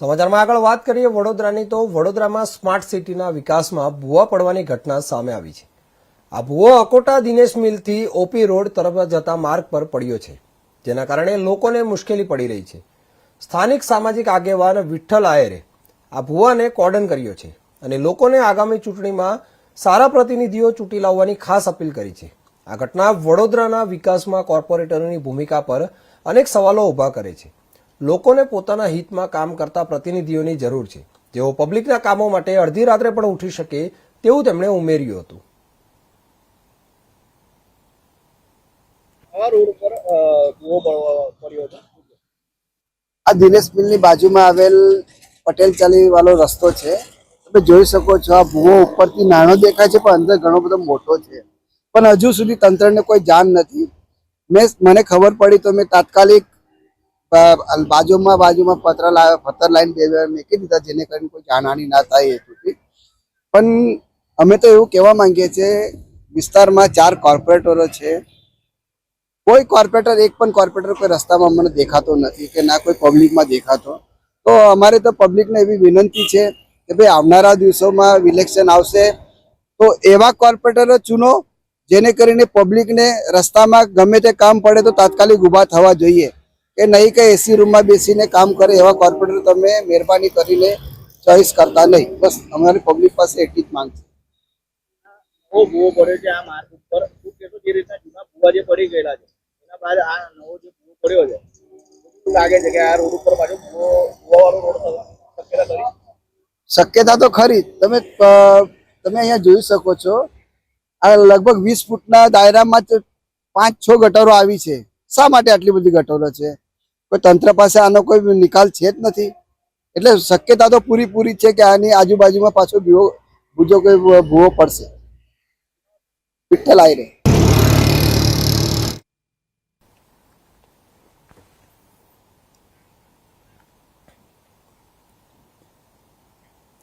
સમાચારમાં આગળ વાત કરીએ, વડોદરાની તો વડોદરામાં સ્માર્ટ સિટીના વિકાસમાં ભૂવા પડવાની ઘટના સામે આવી છે. આ ભૂવો અકોટા દિનેશ મિલથી ઓપી રોડ તરફ જતા માર્ગ પર પડ્યો છે, જેના કારણે લોકોને મુશ્કેલી પડી રહી છે. સ્થાનિક સામાજિક આગેવાન વિઠ્ઠલ આયરે આ ભૂવાને કોર્ડન કર્યો છે અને લોકોને આગામી ચૂંટણીમાં સારા પ્રતિનિધિઓ ચૂંટી લાવવાની ખાસ અપીલ કરી છે. આ ઘટના વડોદરાના વિકાસમાં કોર્પોરેટરોની ભૂમિકા પર અનેક સવાલો ઊભા કરે છે. લોકોને પોતાના હિતમાં કામ કરતા પ્રતિનિધિઓની જરૂર છે. જેઓ પબ્લિકના કામો માટે અડધી રાત્રે પણ ઉઠી શકે તેવું તેમણે ઉમેર્યું હતું. આ રોડ ઉપર અ, ભૂવો પડવા- પડ્યો હતો. આ દિનેશ મિલની બાજુમાં આવેલ પટેલ ચાલી વાળો રસ્તો છે. તમે જોઈ શકો છો આ ભૂવો ઉપરથી નાનો દેખાય છે પણ અંદર ઘણો બધો મોટો છે. પણ હજુ સુધી તંત્રને કોઈ જાણ નથી. મેં મને ખબર પડી તો મેં તાત્કાલિક બાજુમાં બાજુમાં પત્ર લાવ્યા પત્ર લાઈન બે મૂકી દીધા જેને કરીને કોઈ જાનહાની ના થાય હેતુથી પણ અમે તો એવું કહેવા માંગીએ છીએ, વિસ્તારમાં ચાર કોર્પોરેટરો છે. કોઈ કોર્પોરેટર, એક પણ કોર્પોરેટર કોઈ રસ્તામાં મને દેખાતો નથી કે ના કોઈ પબ્લિકમાં દેખાતો. તો અમારે તો પબ્લિકને એવી વિનંતી છે કે ભાઈ આવનારા દિવસોમાં ઇલેક્શન આવશે. તો એવા કોર્પોરેટરો ચૂનો, જેને કરીને પબ્લિકને રસ્તામાં ગમે તે કામ પડે તો તાત્કાલિક ઊભા થવા જોઈએ. કે નહીં કે એસી રૂમમાં બેસીને કામ કરે એવા કોર્પોરેટર તમે મહેરબાની કરીને ચોઈસ કરતા નહીં. બસ અમારી પબ્લિક પાસે એટલી જ માંગ છે. નવો પડ્યો છે આ માર્ગ ઉપર. શું કહેશો જે રીતના જૂના ભૂવા જે પડી ગયેલા છે એના બાદ આ નવો જે ભૂવો પડ્યો છે લાગે છે કે આ રોડ ઉપર પાછો ભૂવો ભૂવાવાળો રોડ થવા શક્યતા તો ખરી. તમે તમે અહીંયા જોઈ શકો છો આ લગભગ વીસ ફૂટના દાયરામાં પાંચ છ ગટરો આવી છે. શા માટે આટલી બધી ગટરો છે? કોઈ તંત્ર પાસે આનો કોઈ નિકાલ છે જ નથી. એટલે શક્યતા તો પૂરી પૂરી છે કે આની આજુબાજુમાં પાછો ભૂવો બીજો કોઈ ભૂવો પડશે. વિઠ્ઠલ આયરે.